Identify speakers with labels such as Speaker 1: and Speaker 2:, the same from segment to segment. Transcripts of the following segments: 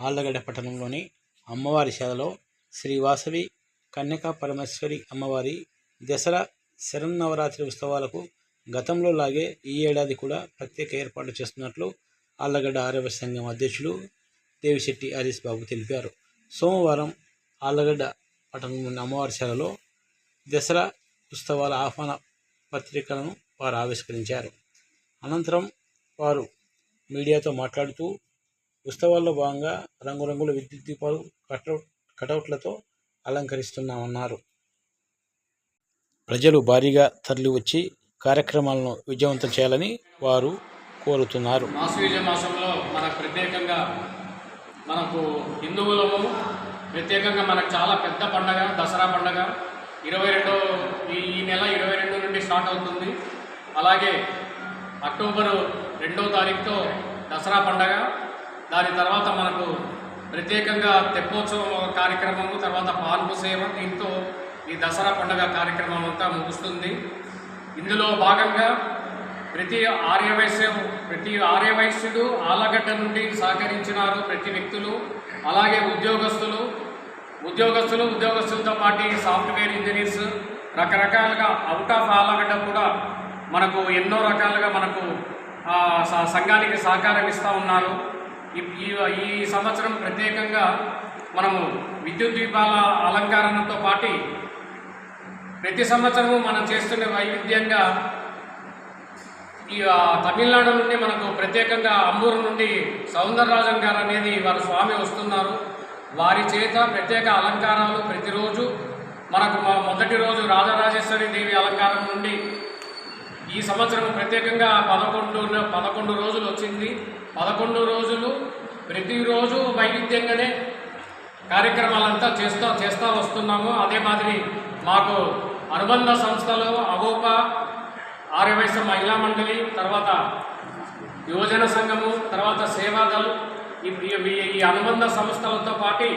Speaker 1: ఆళ్ళగడ్డ పట్టణంలోని అమ్మవారి శాలలో శ్రీవాసవి కన్యకా పరమేశ్వరి అమ్మవారి దసరా శరన్నవరాత్రి ఉత్సవాలకు గతంలో లాగే ఈ ఏడాది కూడా ప్రత్యేక ఏర్పాట్లు చేస్తున్నట్లు ఆళ్ళగడ్డ ఆరోగ్య సంఘం అధ్యక్షులు దేవిశెట్టి హరీష్ బాబు తెలిపారు. సోమవారం ఆళ్ళగడ్డ పట్టణంలోని అమ్మవారి శాలలో దసరా ఉత్సవాల ఆహ్వాన పత్రికలను వారు ఆవిష్కరించారు. అనంతరం వారు మీడియాతో మాట్లాడుతూ ఉత్సవాల్లో భాగంగా రంగురంగుల విద్యుత్ దీపాలు కటౌట్ కటౌట్లతో అలంకరిస్తున్నామన్నారు. ప్రజలు భారీగా తరలి వచ్చి కార్యక్రమాలను విజయవంతం చేయాలని వారు కోరుతున్నారు.
Speaker 2: మాసయుజ మాసంలో మనకు ప్రత్యేకంగా మనకు హిందువులము ప్రత్యేకంగా మనకు చాలా పెద్ద పండగ దసరా పండగ. ఇరవై రెండో ఈ ఈ నెల ఇరవై రెండు నుండి స్టార్ట్ అవుతుంది. అలాగే అక్టోబరు రెండో తారీఖుతో దసరా పండగ. దాని తర్వాత మనకు ప్రత్యేకంగా తెప్పోత్సవం కార్యక్రమము తర్వాత పాల్పు సేవ దీంతో ఈ దసరా పండగ కార్యక్రమం అంతా ముగుస్తుంది. ఇందులో భాగంగా ప్రతి ఆర్యవైశ్యం ప్రతి ఆర్యవైశ్యుడు ఆలగడ్డ నుండి సహకరించినారు ప్రతి వ్యక్తులు అలాగే ఉద్యోగస్తులు. ఉద్యోగస్తులు ఉద్యోగస్తులతో పాటు సాఫ్ట్వేర్ ఇంజనీర్స్ రకరకాలుగా అవుట్ ఆఫ్ ఆలగడ్డ కూడా మనకు ఎన్నో రకాలుగా మనకు స- సంఘానికి సహకారం ఇస్తూ ఉన్నారు. ఈ- సంవత్సరం ప్రత్యేకంగా మనము విద్యుత్ దీపాల అలంకరణతో పాటు ప్రతి సంవత్సరము మనం చేస్తున్న వైవిధ్యంగా ఈ తమిళనాడు నుండి మనకు ప్రత్యేకంగా అమ్మూరు నుండి సౌందరరాజన్ గారు అనేది వారు స్వామి వస్తున్నారు. వారి చేత ప్రత్యేక అలంకారాలు ప్రతిరోజు మనకు మొదటి రోజు రాజరాజేశ్వరి దేవి అలంకారం నుండి ఈ సంవత్సరం ప్రత్యేకంగా పదకొండు పదకొండు రోజులు వచ్చింది. పదకొండు రోజులు ప్రతిరోజు వైవిధ్యంగానే కార్యక్రమాలంతా చేస్తూ చేస్తూ వస్తున్నాము. అదే మాదిరి మాకు అనుబంధ సంస్థలు అగోప ఆర్యవైశ్య మహిళా మండలి తర్వాత యువజన సంఘము తర్వాత సేవాదల్ ఈ ఈ- అనుబంధ సంస్థలతో పాటు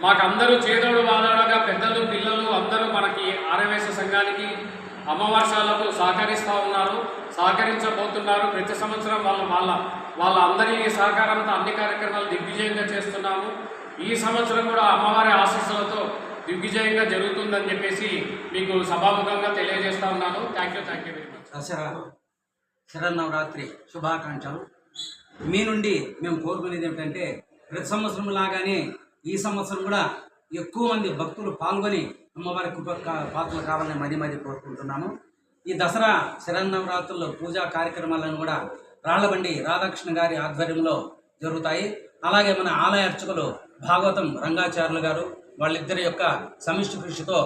Speaker 2: మాకు అందరూ చేదోడు వాదోడుగా పెద్దలు పిల్లలు అందరూ మనకి ఆర్యవైశ్య సంఘానికి అమ్మవర్షాలకు సహకరిస్తూ ఉన్నారు సహకరించబోతున్నారు. ప్రతి సంవత్సరం వాళ్ళ వాళ్ళ వాళ్ళ అందరి సహకారంతో అన్ని కార్యక్రమాలు దిగ్విజయంగా చేస్తున్నాము. ఈ సంవత్సరం కూడా అమ్మవారి ఆశీస్సులతో దిగ్విజయంగా జరుగుతుందని చెప్పేసి మీకు సభాముఖంగా తెలియజేస్తా ఉన్నాను. Thank you thank you very much
Speaker 3: Dasara Sharannavaratri శుభాకాంక్షలు. మీ నుండి మేము కోరుకునేది ఏమిటంటే ప్రతి సంవత్సరం లాగానే ఈ సంవత్సరం కూడా ఎక్కువ మంది భక్తులు పాల్గొని అమ్మవారి కృప పాత్రలు కావాలని మరీ మరీ కోరుకుంటున్నాము. ఈ దసరా శరన్నవరాత్రుల్లో పూజా కార్యక్రమాలను కూడా రాళ్ళబండి రాధాకృష్ణ గారి ఆధ్వర్యంలో జరుగుతాయి. అలాగే మన ఆలయ అర్చకులు భాగవతం రంగాచార్యులు గారు వాళ్ళిద్దరి యొక్క సమిష్టి కృషితో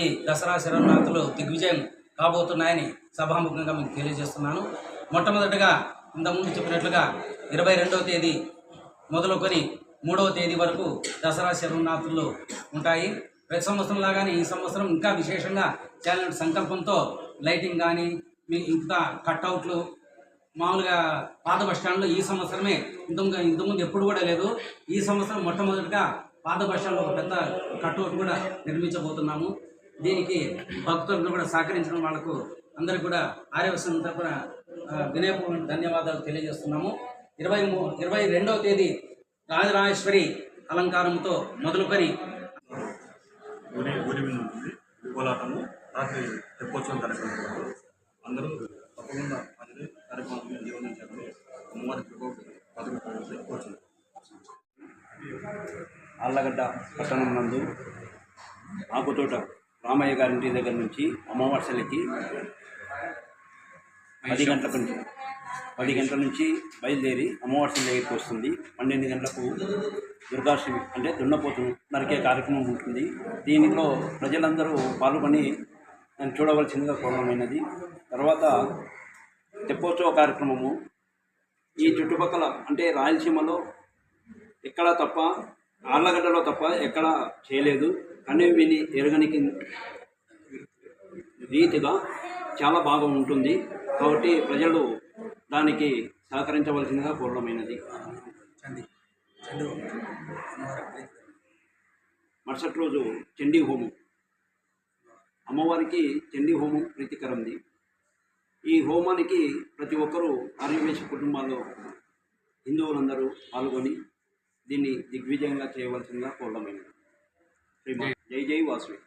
Speaker 3: ఈ దసరా శరన్నవరాత్రులు దిగ్విజయం కాబోతున్నాయని సభాముఖంగా మీకు తెలియజేస్తున్నాను. మొట్టమొదటిగా ఇంతకుముందు చెప్పినట్లుగా ఇరవై రెండవ తేదీ మొదలుకొని మూడవ తేదీ వరకు దసరా శరన్నవరాత్రులు ఉంటాయి. ప్రతి సంవత్సరం లాగానే ఈ సంవత్సరం ఇంకా విశేషంగా చేయాలనే సంకల్పంతో లైటింగ్ కానీ మీ ఇంకా కట్అవుట్లు మామూలుగా పాత బస్ స్టాండ్లో ఈ సంవత్సరమే ఇంత ఇంతకుముందు ఎప్పుడు కూడా లేదు. ఈ సంవత్సరం మొట్టమొదటిగా పాత బస్ స్టాండ్లో ఒక పెద్ద కట్అవుట్ కూడా నిర్మించబోతున్నాము. దీనికి భక్తులను కూడా సహకరించడం వాళ్ళకు అందరికి కూడా ఆర్యవసం తరపున వినయపూర్వక ధన్యవాదాలు తెలియజేస్తున్నాము. ఇరవై మూ ఇరవై రెండవ తేదీ రాజరాజేశ్వరి అలంకారంతో మొదలుకొని
Speaker 4: ఊరి ఊరి మీద ఉంటుంది. కోలాటము రాత్రి తెప్పోత్సవం కార్యక్రమం. అందరూ తప్పకుండా అదే కార్యక్రమం జీవనం చేయాలని అమ్మవారి పదవి కోరుచున్నాం.
Speaker 5: ఆళ్ళగడ్డ పట్టణం నందు ఆకుతోట రామయ్య గారి ఇంటి దగ్గర నుంచి అమావాస్యలకి పది గంటల నుంచి పది గంటల నుంచి బయలుదేరి అమ్మవారి దగ్గరికి వస్తుంది. పన్నెండు గంటలకు దుర్గాష్టమి అంటే దున్నపోతు నరికే కార్యక్రమం ఉంటుంది. దీనిలో ప్రజలందరూ పాల్గొని నేను చూడవలసిందిగా కోరమైనది తర్వాత తెప్పోత్సవ కార్యక్రమము. ఈ చుట్టుపక్కల అంటే రాయలసీమలో ఎక్కడ తప్ప ఆర్లగడ్డలో తప్ప ఎక్కడ చేయలేదు. కానీ విని ఎరగనికి రీతిగా చాలా బాగా ఉంటుంది. కాబట్టి ప్రజలు దానికి సహకరించవలసిందిగా కోరడమైనది.
Speaker 3: అమ్మవారి
Speaker 5: మరుసటి రోజు చండీ హోమం. అమ్మవారికి చండీ హోమం ప్రీతికరంది. ఈ హోమానికి ప్రతి ఒక్కరూ ఆర్యవేశ కుటుంబాల్లో హిందువులందరూ పాల్గొని దీన్ని దిగ్విజయంగా చేయవలసిందిగా కోరడమైనది. శ్రీమాన్ జై జై వాసవి.